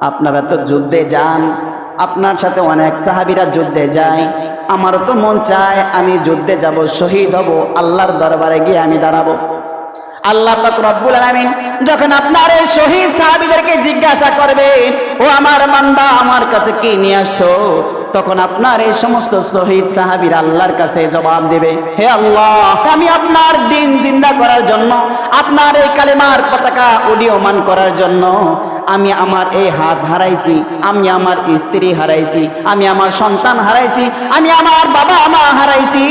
আপনারা তো যুদ্ধে যান, আপনার সাথে অনেক সাহাবিরা যুদ্ধে যায়, আমারও তো মন চায় আমি যুদ্ধে যাব, শহীদ হব, আল্লাহর দরবারে গিয়ে আমি দাঁড়াবো। আল্লাহ রব্বুল যখন আপনার এই শহীদ সাহাবীদেরকে জিজ্ঞাসা করবে, ও আমার বান্দা, আমার কাছে কি নিয়ে আসছো? তখন আপনার এই সমস্ত শহীদ সাহাবীর আল্লাহর কাছে জবাব দেবে, হে আল্লাহ, আমি আপনার দিন জিন্দা করার জন্য, আপনার এই কালেমার পতাকা উডীয়মান করার জন্য, আমি আমার এই হাত হারাইছি, আমি আমার স্ত্রী হারাইছি, আমি আমার সন্তান হারাইছি, আমি আমার বাবা মা হারাইছি,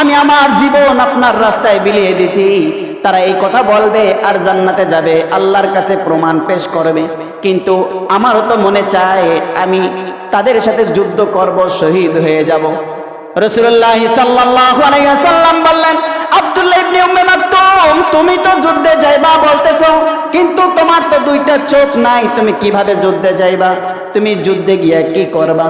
আমি আমার জীবন আপনার রাস্তায় বিলিয়ে দিছি তারা এই কথা বলবে আর জান্নাতে যাবে, আল্লাহর কাছে প্রমাণ পেশ করবে। কিন্তু আমারও তো মনে চায় আমি তাদের সাথে যুদ্ধ করব, শহীদ হয়ে যাব। রসুল্লাহ আলাইহি বললেন, আব্দুল্লাহ তুমি তো যুদ্ধে যাইবা বলতেছো, কিন্তু তোমার তো দুইটা চোখ নাই, তুমি কীভাবে যুদ্ধে যাইবা? তুমি যুদ্ধে গিয়া কি করবা?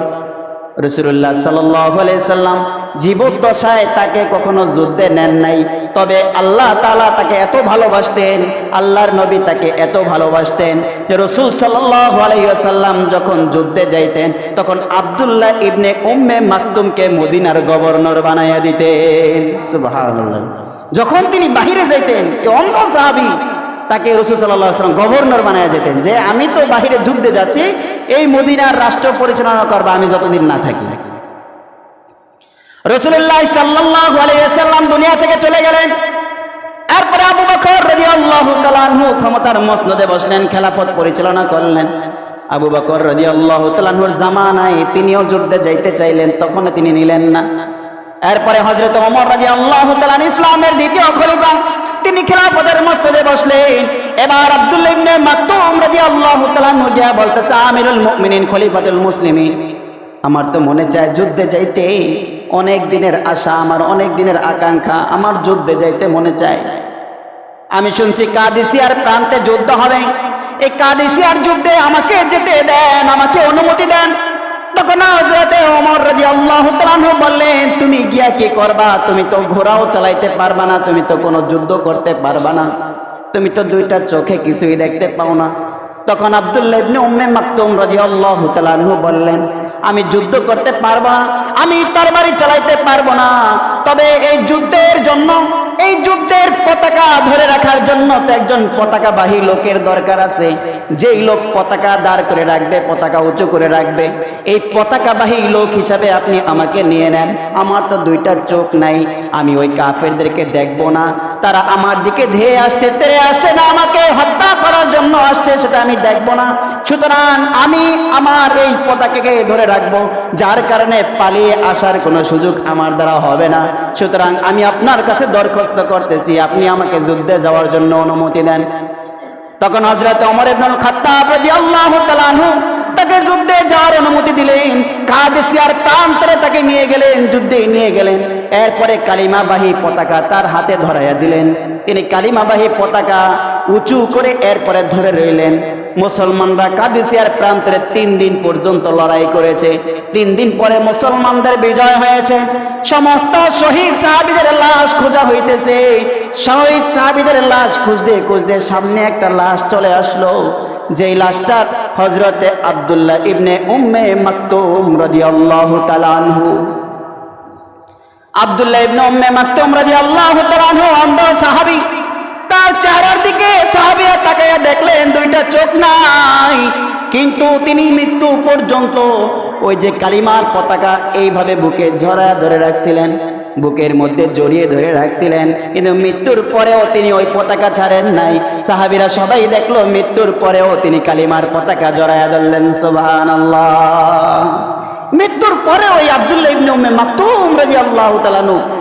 রসুল্লাহ সাল্লাম জীবদ্দশায় তাকে কখনো যুদ্ধে নেন নাই। তবে আল্লাহ তালা তাকে এত ভালোবাসতেন, আল্লাহর নবী তাকে এত ভালোবাসতেন যে রসুল সাল্লাম যখন যুদ্ধে যাইতেন, তখন আবদুল্লাহ ইবনে উম্মে মাকতুমকে মদিনার গভর্নর বানাইয়া দিতেন। যখন তিনি বাহিরে যাইতেন অন্ধ সাহাবী তাকে রসুল সাল্লাম গভর্নর বানায় যেতেন যে আমি তো বাহিরে যুদ্ধে যাচ্ছি, এই মদিনার রাষ্ট্র পরিচালনা করব আমি যতদিন না থাকি। রসুল্লাহ সাল্লাহ আলাইসাল্লাম দুনিয়া থেকে চলে গেলেন। বসলেন, খেলাফত পরিচালনা করলেন। আবু বকর জামানায় তিনিও যুদ্ধে যাইতে চাইলেন তখন তিনি নিলেন না। এরপরে হযরত ওমর রাদিয়াল্লাহু তাআলা ইসলামের দ্বিতীয় খলিফা তিনি খেলাফতের মসনদে বসলেন। এবার আব্দুল্লাহ ইবনে মাকতুম রাদিয়াল্লাহু তাআলা গিয়া বলতেছে, আমিরুল মুমিনিন, খলিফাতুল মুসলিমিন। আমার তো মনে চায় যুদ্ধে যাইতে অনেক দিনের আশা, আমার অনেক দিনের আকাঙ্ক্ষা, আমার যুদ্ধে যাইতে মনে চায়। আমি শুনছি কাদিসিয়ার প্রান্তে যুদ্ধ হবে। এই কাদিসিয়ার যুদ্ধে আমাকে যেতে দেন, আমাকে অনুমতি দেন। তুমি তো দুইটা চোখে কিছুই দেখতে পাও না। তখন বললেন, আমি যুদ্ধ করতে পারব না, আমি তরবারি চালাইতে পারব না। তবে এই যুদ্ধের জন্য, এই যুদ্ধের ধরে রাখার জন্য তো একজন পতাকাবাহী লোকের দরকার আছে। যেই লোক পতাকা দাঁড় করে রাখবে, পতাকা উঁচু করে রাখবে, এই পতাকাবাহী লোক হিসাবে আপনি আমাকে নিয়ে নেন। আমার তো দুইটা চোখ নাই, আমি ওই কাফেরদেরকে দেখব না। তারা আমার দিকে ধেয়ে আসছে, তেরে আসছে না আমাকে, হত্যা করার জন্য আসছে, সেটা আমি দেখব না। সুতরাং আমি আমার এই পতাকাকে ধরে রাখব, যার কারণে পালিয়ে আসার কোনো সুযোগ আমার দ্বারা হবে না। সুতরাং আমি আপনার কাছে দরখাস্ত করতেছি, আপনি আমাকে যুদ্ধে যাওয়ার জন্য অনুমতি দেন। তখন হজরত অমর ইবনুল খাত্তাব রাদিয়াল্লাহু তাআলা আনহু তাকে যুদ্ধে যাওয়ার অনুমতি দিলেন। কাদেসিয়ার প্রান্তরে তাকে নিয়ে গেলেন, যুদ্ধে নিয়ে গেলেন। এরপরে কালিমাবাহী পতাকা তার হাতে ধরাইয়া দিলেন। তিনি কালিমাবাহী পতাকা উঁচু করে এরপরে ধরে রইলেন। মুসলমানরা কাদিসিয়ার প্রান্তরে তিন দিন পর্যন্ত লড়াই করেছে। তিন দিন পরে মুসলমানদের বিজয় হয়েছে। সমস্ত শহীদ সাহাবিদের লাশ খোঁজা হইতেছে। শহীদ সাহাবিদের লাশ খুঁজতে খুঁজতে সামনে একটা লাশ চলে আসলো। যেই লাশটার হজরতে আব্দুল্লাহ ইবনে উম্মে মাকতুম রাদিয়াল্লাহু তাআলা আনহু। আব্দুল্লাহ ইবনে উম্মে মাকতুম রাদিয়াল্লাহু তাআলা আনহু, অন্ধ সাহাবী, তার চেহারার দিকে সাহাবিয়া তাকাইয়া দেখলেন দুইটা চোখ নাই। কিন্তু তিনি মৃত্যু পর্যন্ত ওই যে কালিমার পতাকা এইভাবে বুকে ঝরা ধরে রাখছিলেন, বুকের মধ্যে জড়িয়ে ধরে রাখছিলেন। কিন্তু মৃত্যুর পরেও তিনি ওই পতাকা ছাড়েন নাই। সাহাবিরা সবাই দেখল, মৃত্যুর পরেও তিনি কালিমার পতাকা জড়াইয়া ধরলেন, সুবহানাল্লাহ। মৃত্যুর পরে ওই আব্দুল্লাহ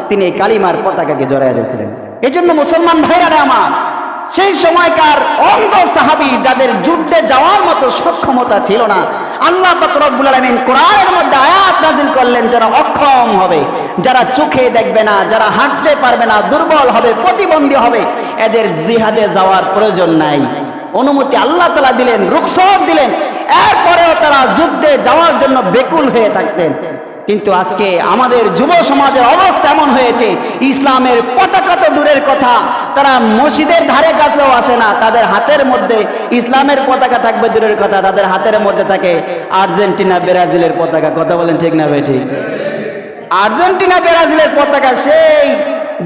তিনি কালিমার পতাকাকে জড়াইয়া ধরেছিলেন। এই জন্য মুসলমান ভাইরা আমার সেই সময়কার অন্ধ সাহাবী যাদের যুদ্ধে যাওয়ার মতো সক্ষমতা ছিল না, আল্লাহ কোরআনের মধ্যে আয়াত নাযিল করলেন, যারা অক্ষম হবে, যারা চোখে দেখবে না, যারা হাঁটতে পারবে না, দুর্বল হবে, প্রতিবন্ধী হবে, এদের জিহাদে যাওয়ার প্রয়োজন নাই। অনুমতি আল্লাহ তালা দিলেন, রুখসত দিলেন, এরপরেও তারা যুদ্ধে যাওয়ার জন্য বেকুল হয়ে থাকতেন। কিন্তু আজকে আমাদের যুব সমাজের অবস্থা এমন হয়েছে, ইসলামের পতাকা তো দূরের কথা, তারা মসজিদের ধারে কাছেও আসে না, তাদের হাতের মধ্যে ইসলামের পতাকা থাকবে দূরের কথা, তাদের হাতের মধ্যে থাকে আর্জেন্টিনা, ব্রাজিলের পতাকা, কথা বলেন ঠিক না ভাই, ঠিক। আর্জেন্টিনা, ব্রাজিলের পতাকা, সেই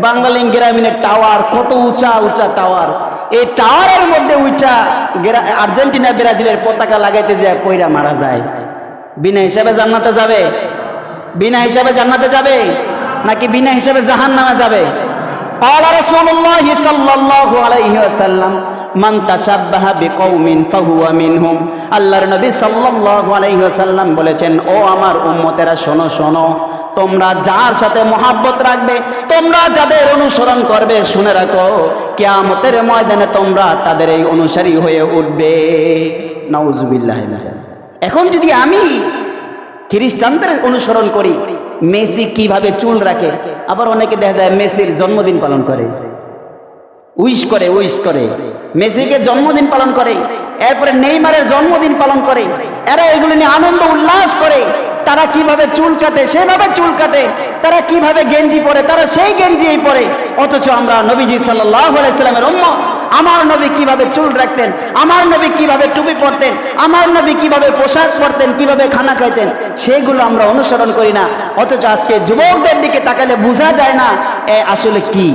বাংলালিং গ্রামীণের টাওয়ার, কত উঁচা উঁচা টাওয়ার। এই টাওয়ারের মধ্যে উঁচা আর্জেন্টিনা, ব্রাজিলের পতাকা লাগাইতে যায় কইরা মারা যায়। বিনা হিসাবে জান্নাতে যাবে। বিনা হিসাবে জান্নাতে যাবে নাকি বিনা হিসাবে জাহান নামে যাবে আল্লাহর নবী সাল্লাল্লাহু আলাইহি ওয়াসাল্লাম বলেছেন, ও আমার উম্মতেরা, শোনো শোনো, তোমরা যার সাথে মহাব্বত রাখবে, তোমরা যাদের অনুসরণ করবে, শুনে রাখো, কেয়ামতের ময়দানে তোমরা তাদের এই অনুসারী হয়ে উঠবে। নাউজুবিল্লাহ। এখন যদি আমি খ্রিস্টানদের অনুসরণ করি। মেসি কীভাবে চুল রাখে? আবার অনেকে দেখা যায় মেসির জন্মদিন পালন করে। উইশ করে উইশ করে। মেসিকে জন্মদিন পালন করে। এরপরে নেইমারের জন্মদিন পালন করে। এরা এগুলো নিয়ে আনন্দ, উল্লাস করে। তারা কীভাবে চুল কাটে, সেভাবে চুল কাটে। তারা কীভাবে গেঞ্জি পরে, তারা সেই গেঞ্জিই পরে। অথচ আমরা নবীজি সাল্লাহ আলাইসাল্লামের অম্ম আমার নবী কীভাবে চুল রাখতেন? আমার নবী কীভাবে টুপি পরতেন? আমার নবী কীভাবে পোশাক পরতেন? কীভাবে খানা খাইতেন? সেগুলো আমরা অনুসরণ করি না। অথচ আজকে যুবকদের দিকে তাকালে বোঝা যায় না, এ আসলে কি?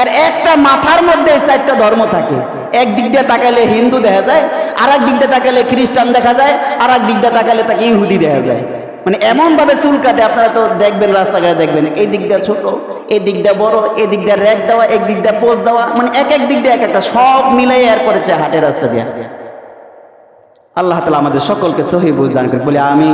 এর একটা মাথার মধ্যে চারটা ধর্ম থাকে। এক দিক দিয়ে তাকালে হিন্দু দেখা যায় আর এক দিক দিয়ে তাকালে খ্রিস্টান দেখা যায় আর এক দিক দিয়ে তাকালে তাকে ইহুদি দেখা যায়। মানে এমনভাবে চুল কাটে, আপনারা তো দেখবেন, রাস্তাঘাটে দেখবেন, এই দিকটা ছোট, এই দিকটা বড়, এই দিকটা র্যাক দেওয়া, এক দিকটা পোজ দেওয়া মানে এক এক দিক দিয়ে এক একটা, সব মিলাই আর করেছে হাটের রাস্তা দিয়ে। আল্লাহ তালা আমাদের সকলকে সহি বুঝদান করে বলে আমি